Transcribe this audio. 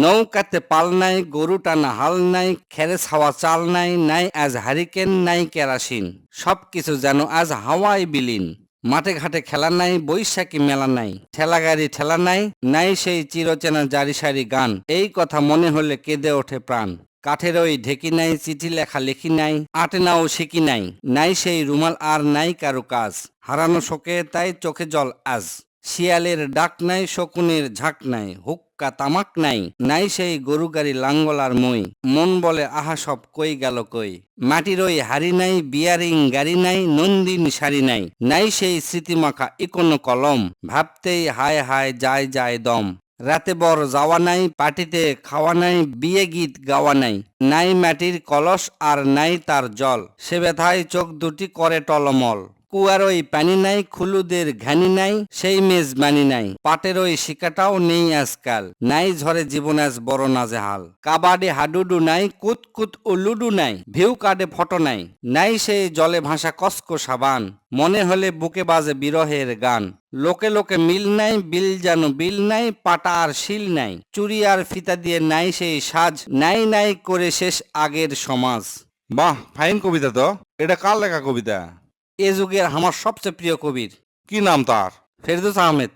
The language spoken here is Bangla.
নৌকাতে পাল নাই, গরু টানা হাল নাই খেরে ছাওয়া চাল নাই নাই আজ হারিকেন, নাই কেরাসিন। সব কিছু যেন আজ হাওয়াই বিলীন। মাঠে ঘাটে খেলা নাই, বৈশাখী মেলা নাই। ঠেলা গাড়ি ঠেলা নাই নাই সেই চিরচেনা জারি সারি গান। এই কথা মনে হলে কেঁদে ওঠে প্রাণ। কাঠের ওই ঢেকি নাই, চিঠি লেখা লিখি নাই, আটে নাও শিখি নাই। নাই সেই রুমাল আর নাই কারু কাজ। হারানো শোকে তাই চোখে জল আজ। শিয়ালের ডাক নাই, শকুনের ঝাঁক নাই হুক্কা তামাক নাই নাই সেই গরু গাড়ি লাঙ্গল আর মই। মন বলে, আহা, সব কই গেল কই? মাটির ওই হাড়ি নাই, বিয়ারিং গাড়ি নাই, নন্দিন শাড়ি নাই নাই সেই স্মৃতিমাখা ইকোনো কলম। ভাবতেই হায় হায় যায় যায় দম। রাতে বর যাওয়া নাই, পার্টিতে খাওয়া নাই, বিয়ে গীত গাওয়া নাই নাই মাটির কলস আর নাই তার জল। সে ব্যথায় চোখ দুটি করে টলমল। কুয়ার ওই পানি নাই, খুলুদের ঘানি নাই, সেই মেজবানি নাই। পাটের ওই শিকাটাও নেই আজকাল, নাই ঝরে জীবন আজ বড় নাজেহাল। কাবাডি হাডুডু নাই, কুতকুত লুডু নাই, ভিউ কার্ডে ফটো নাই নাই সেই জলে ভাসা কসকো সাবান, মনে হলে বুকে বাজে বিরহের গান। লোকে লোকে মিল নাই, বিল যেন বিল নাই, পাটা আর শিল নাই, চুরি আর ফিতা দিয়ে নাই সেই সাজ, নাই নাই করে শেষ আগের সমাজ। বাহ, ফাইন কবিতা তো, এটা কার লেখা কবিতা? এ যুগের আমার সবচেয়ে প্রিয় কবির। কি নাম তার? ফেরদৌস আহমেদ।